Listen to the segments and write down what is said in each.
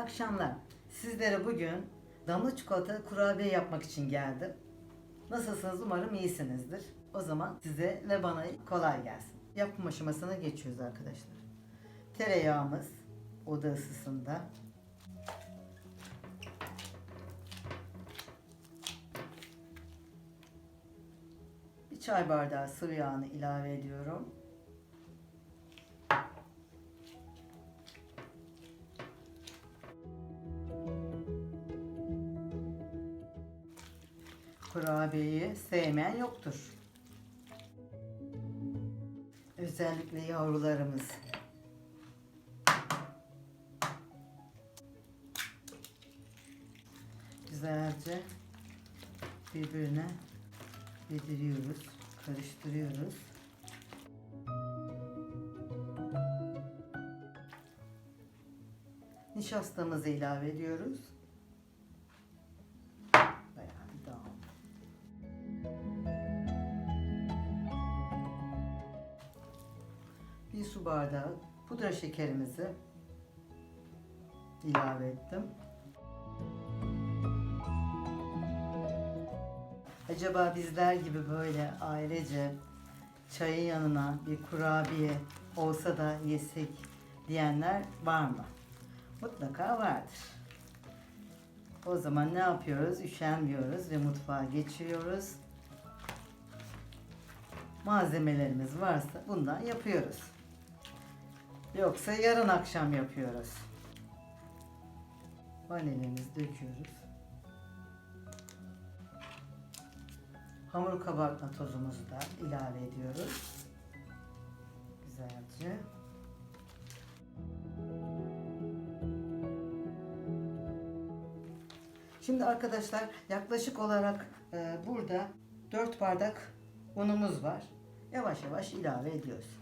akşamlar. Sizlere bugün damla çikolata kurabiye yapmak için geldim. Nasılsınız? Umarım iyisinizdir. O zaman size ve bana kolay gelsin. Yapım aşamasına geçiyoruz arkadaşlar. Tereyağımız oda ısısında. Bir çay bardağı sıvı yağını ilave ediyorum. Kurabiyeyi sevmeyen yoktur. Özellikle yavrularımız. Güzelce birbirine yediriyoruz, karıştırıyoruz. Nişastamızı ilave ediyoruz. Bir su bardağı pudra şekerimizi ilave ettim. Acaba bizler gibi böyle ailece çayın yanına bir kurabiye olsa da yesek diyenler var mı? Mutlaka vardır. O zaman ne yapıyoruz? Üşenmiyoruz ve mutfağa geçiyoruz. Malzemelerimiz varsa bundan yapıyoruz. Yoksa yarın akşam yapıyoruz. Vanilyamızı döküyoruz. Hamur kabartma tozumuzu da ilave ediyoruz. Güzelce. Şimdi arkadaşlar yaklaşık olarak e, burada 4 bardak unumuz var. Yavaş yavaş ilave ediyoruz.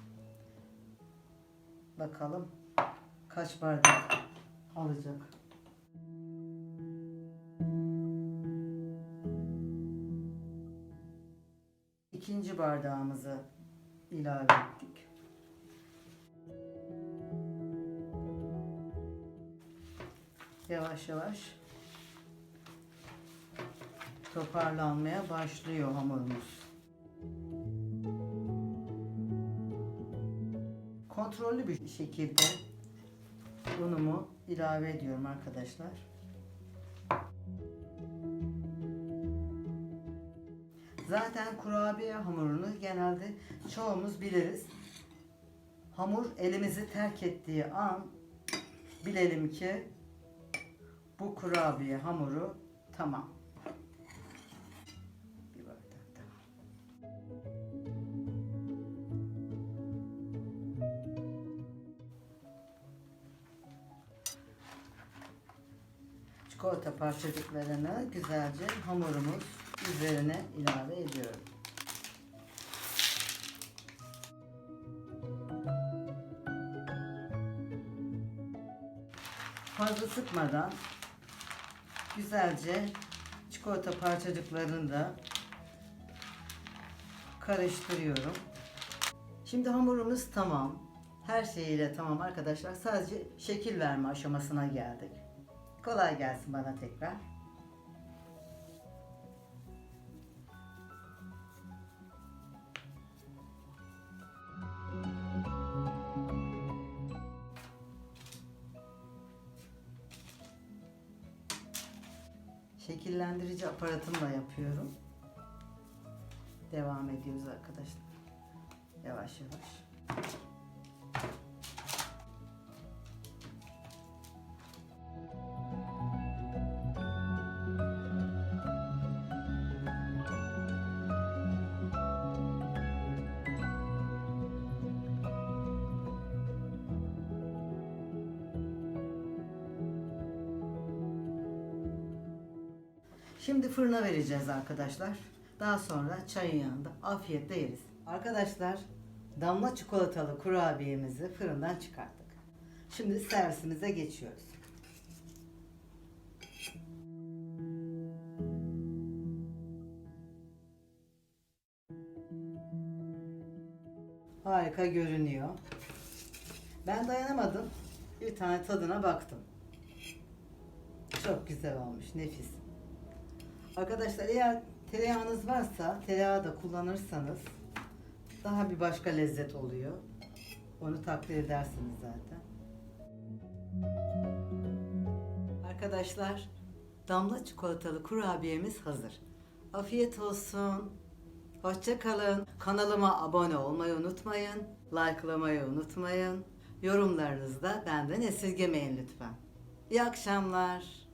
Bakalım kaç bardak alacak. İkinci bardağımızı ilave ettik. Yavaş yavaş toparlanmaya başlıyor hamurumuz. Kontrollü bir şekilde unumu ilave ediyorum arkadaşlar. Zaten kurabiye hamurunu genelde çoğumuz biliriz. Hamur elimizi terk ettiği an bilelim ki bu kurabiye hamuru tamam. Çikolata parçacıklarını güzelce hamurumuz üzerine ilave ediyorum. Fazla sıkmadan güzelce çikolata parçacıklarını da karıştırıyorum. Şimdi hamurumuz tamam. Her şeyiyle tamam arkadaşlar. Sadece şekil verme aşamasına geldik. Kolay gelsin bana tekrar. Şekillendirici aparatımla yapıyorum. Devam ediyoruz arkadaşlar. Yavaş yavaş. Şimdi fırına vereceğiz arkadaşlar. Daha sonra çayın yanında afiyetle yeriz. Arkadaşlar damla çikolatalı kurabiyemizi fırından çıkarttık. Şimdi servisimize geçiyoruz. Harika görünüyor. Ben dayanamadım. Bir tane tadına baktım. Çok güzel olmuş, nefis. Arkadaşlar eğer tereyağınız varsa tereyağı da kullanırsanız daha bir başka lezzet oluyor. Onu takdir edersiniz zaten. Arkadaşlar damla çikolatalı kurabiyemiz hazır. Afiyet olsun. Hoşça kalın. Kanalıma abone olmayı unutmayın. Like'lamayı unutmayın. Yorumlarınızı da benden esirgemeyin lütfen. İyi akşamlar.